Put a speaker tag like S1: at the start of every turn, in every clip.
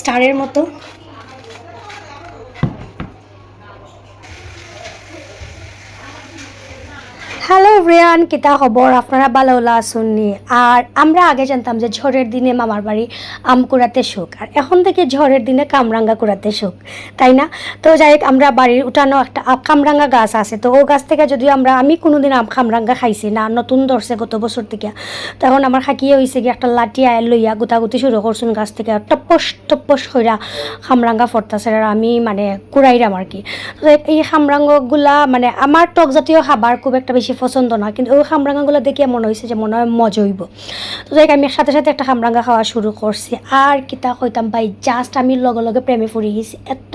S1: স্টারের মতো। হ্যালো রিয়ান, কিতা খবর আপনারা ভালো শুননি আর আমরা আগে জানতাম যে ঝড়ের দিনে মামার বাড়ি আম কুড়াতে সুখ, আর এখন থেকে ঝড়ের দিনে কামরাঙ্গা কুড়াতে সুখ, তাই না? তো যাই হোক, আমরা বাড়ির উঠানো একটা কামরাঙ্গা গাছ আছে, তো ও গাছ থেকে যদিও আমরা, আমি কোনোদিন আম কামরাঙ্গা খাইছি না, নতুন ধরছে গত বছর থেকে। তখন আমার খাকিয়ে হয়েছে কি, একটা লাঠি আয় লইয়া গুতাগুতি শুরু করছুন গাছ থেকে টপ্পস টপ্পস কইরা খামরাঙ্গা ফরতাছে, আর আমি মানে কুড়াইরাম আর কি। তো এই খামরাঙ্গগুলা মানে আমার টক জাতীয় খাবার খুব একটা বেশি পছন্দ না, কিন্তু ওই খামরাঙ্গাগুলো দেখে মনে হয়েছে যে মনে হয় মজা হইব। তো যাই আমি সাথে সাথে একটা খামরাঙ্গা খাওয়া শুরু করছি। আর কিতা কইতাম ভাই জাস্ট আমি লগে লগে প্রেমে পড়ে গেছি। এত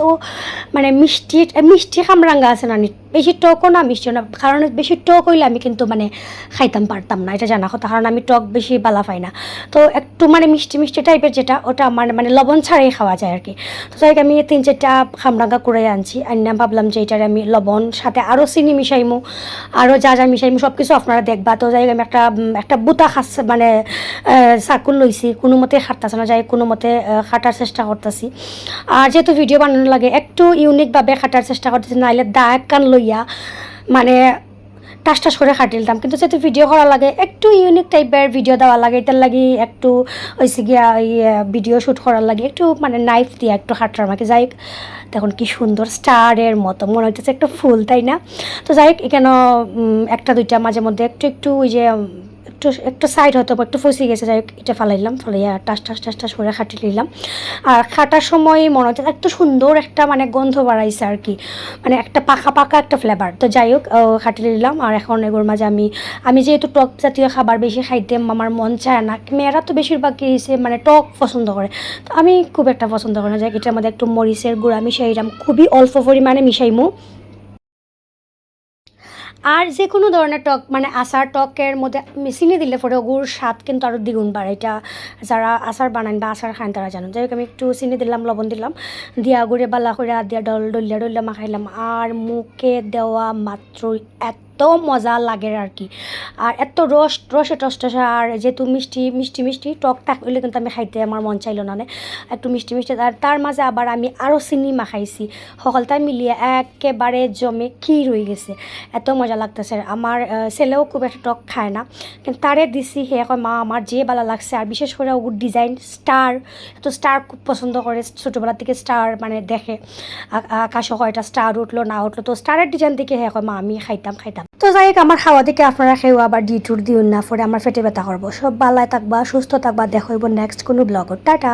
S1: মানে মিষ্টি মিষ্টি খামরাঙ্গা আছে না বেশি টকও না, মিষ্টিও না। কারণ বেশি টক হইলে আমি কিন্তু মানে খাইতাম পারতাম না, এটা জানা কথা। কারণ আমি টক বেশি বালা পাই না। তো একটু মানে মিষ্টি মিষ্টি টাইপের যেটা, ওটা আমার মানে লবণ ছাড়াই খাওয়া যায় আর কি। তো যাই আমি তিন চারটা খামরাঙ্গা করে আনছি। আনিয়া ভাবলাম যে এটার আমি লবণ, সাথে আরও চিনি মিশাইমু। আরও যা যা মিশাইমু সব কিছু আপনারা দেখবা। তো যাই আমি একটা একটা বুতা খাস মানে চাকুল লইছি কোনো মতে খাটতেছে না, যাই কোনো মতে খাটার চেষ্টা করতেছি। আর যেহেতু ভিডিও বানানো লাগে, একটু ইউনিকভাবে খাটার চেষ্টা করতেছি, নাইলে দা এক কান লইয়া মানে টাস টাস করে খাটিলতাম কিন্তু যেহেতু ভিডিও করা লাগে, একটু ইউনিক টাইপের ভিডিও দেওয়া লাগে, এটার লাগে একটু ওইসে গিয়া ভিডিও শ্যুট করার লাগে একটু মানে নাইফ দিয়ে একটু হাঁটার আমাকে যাই তখন কি সুন্দর স্টারের মতো। মনে হচ্ছে একটা ফুল, তাই না? তো যাই এখানে একটা দুইটা মাঝে মধ্যে একটু একটু ওই যে একটু একটু সাইড হয়তো বা একটু ফসে গেছে, যাই এটা ফালাইলাম, ফালাইয়া টাস টাস টাস টাস করে খাটি নিলাম। আর খাটার সময় মনে হচ্ছে এত সুন্দর একটা মানে গন্ধ বাড়াইছে আর কি। মানে একটা পাকা পাকা একটা ফ্লেভার তো যাই হোক খাটি নিলাম। আর এখন এগুলোর মাঝে আমি আমি যেহেতু টক জাতীয় খাবার বেশি খাইতে আমার মন চায় না, মেয়েরা তো বেশিরভাগ কি মানে টক পছন্দ করে। তো আমি খুব একটা পছন্দ করি না। যাই এটার মধ্যে একটু মরিচের গুঁড়া মিশাইলাম। খুবই অল্প পরিমাণে মিশাইমু। আর যে কোনো ধরনের টক মানে আচার টকের মধ্যে চিনি দিলে পরে ওগুর স্বাদ কিন্তু আরও দ্বিগুণ বাড়ে। এটা যারা আচার বানান বা আচার খান তারা জানেন যাই হোক, আমি একটু চিনি দিলাম, লবণ দিলাম। দিয়া গুড়ে বালা করে দিয়া ডল, ডলিয়া ডলিয়া মাখাইলাম। আর মুখে দেওয়া মাত্রই এত মজা লাগে আর কি। আর এত রস রসে টস টসে আর যেহেতু মিষ্টি মিষ্টি মিষ্টি টক টাক হইলে কিন্তু আমি খাইতে আমার মন চাইলো না। একটু মিষ্টি মিষ্টি আর তার মাঝে আবার আমি আরও চিনি মাখাইছি সকলটা মিলিয়ে একেবারে জমে ক্ষীর হয়ে গেছে। এত মজা লাগতেছে। আমার ছেলেও খুব একটা টক খায় না। কিন্তু তারে দিছি, সে কয়, মা, আমার যে ভালো লাগছে। আর বিশেষ করে ওর ডিজাইন স্টার এত স্টার খুব পছন্দ করে। ছোটোবেলা থেকে স্টার মানে দেখে। আ- আকাশে কয়টা স্টার উঠল, না উঠল। তো স্টারের ডিজাইন দেখে হ্যাঁ কয়, মা, আমি খাইতাম খাইতাম। তো যাই হোক, আমার খাওয়া দিকে আপনারা খেয়েও আবার ডিটুর দিউন না, পরে আমার ফেটে ব্যথা করব। সব বালায় থাকবা, সুস্থ থাকবা দেখাইব নেক্সট কোনো ব্লগত টাটা!